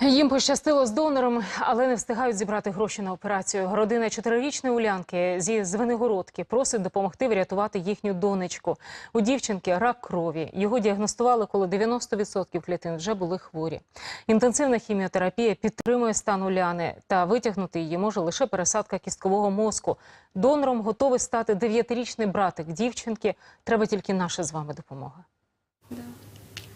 Їм пощастило з донором, але не встигають зібрати гроші на операцію. Родина чотирирічної Улянки зі Звенигородки просить допомогти врятувати їхню донечку. У дівчинки рак крові. Його діагностували, коли 90% клітин вже були хворі. Інтенсивна хіміотерапія підтримує стан Уляни, та витягнути її може лише пересадка кісткового мозку. Донором готовий стати дев'ятирічний братик дівчинки. Треба тільки наша з вами допомога.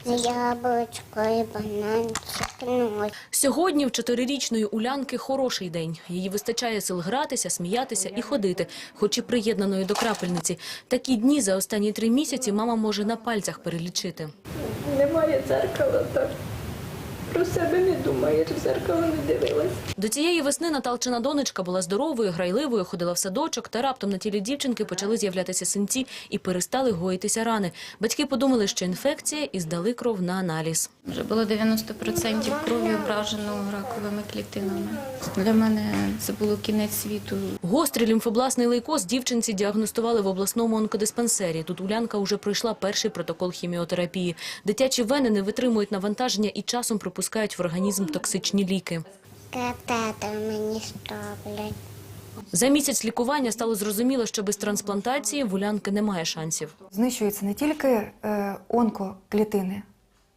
Яблучко і бананчик. Ну. Сьогодні в чотирирічної Улянки хороший день. Її вистачає сил гратися, сміятися і ходити, хоч і приєднаної до крапельниці. Такі дні за останні три місяці мама може на пальцях перелічити. Немає дзеркала, так про себе не думаєш, в дзеркало не дивилась. До цієї весни Наталчина донечка була здоровою, грайливою, ходила в садочок, та раптом на тілі дівчинки почали з'являтися синці і перестали гоїтися рани. Батьки подумали, що інфекція і здали кров на аналіз. Вже було 90% крові ображено раковими клітинами. Для мене це було кінець світу. Гострий лімфобласний лейкоз дівчинці діагностували в обласному онкодиспансері. Тут Улянка вже пройшла перший протокол хіміотерапії. Дитячі вени не витримують навантаження і часом пропускають в організм токсичні ліки. Катетер мені ставлять. За місяць лікування стало зрозуміло, що без трансплантації в Улянки немає шансів. Знищуються не тільки е, онкоклітини,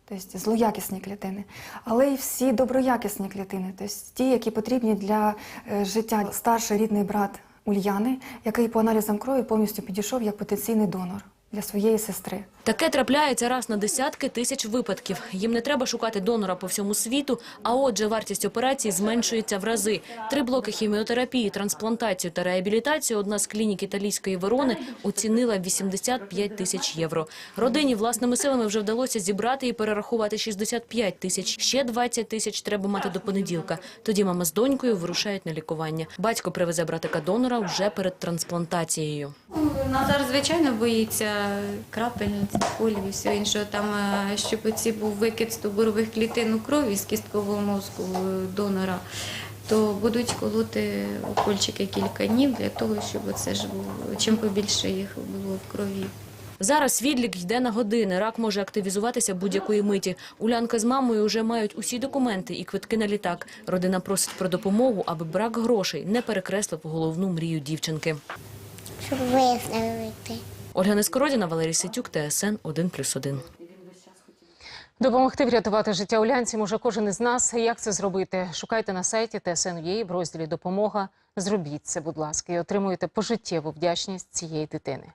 тобто злоякісні клітини, але й всі доброякісні клітини, тобто ті, які потрібні для е, життя. Старший рідний брат Ульяни, який по аналізам крові повністю підійшов як потенційний донор для своєї сестри. Таке трапляється раз на десятки тисяч випадків. Їм не треба шукати донора по всьому світу, а отже, вартість операції зменшується в рази. Три блоки хіміотерапії, трансплантацію та реабілітацію одна з клінік італійської Верони оцінила в 85 тисяч євро. Родині власними силами вже вдалося зібрати і перерахувати 65 тисяч. Ще 20 тисяч треба мати до понеділка. Тоді мама з донькою вирушають на лікування. Батько привезе братика донора вже перед трансплантацією. Назар, звичайно, боїться крапельниць, колів і всього іншого. Там, е, щоб ці був викид стовбурових клітин у крові з кісткового мозку е, донора, то будуть колоти укольчики кілька днів для того, щоб це ж було, чим побільше їх було в крові. Зараз відлік йде на години. Рак може активізуватися будь-якої миті. Улянка з мамою вже мають усі документи і квитки на літак. Родина просить про допомогу, аби брак грошей не перекреслив головну мрію дівчинки. Щоб виздоровити. Ольга Нескородіна, Валерій Ситюк, ТСН 1+,1. Допомогти врятувати життя улянці може кожен із нас. Як це зробити? Шукайте на сайті ТСН.ua в розділі Допомога. Зробіть це, будь ласка, і отримуєте пожиттєву вдячність цієї дитини.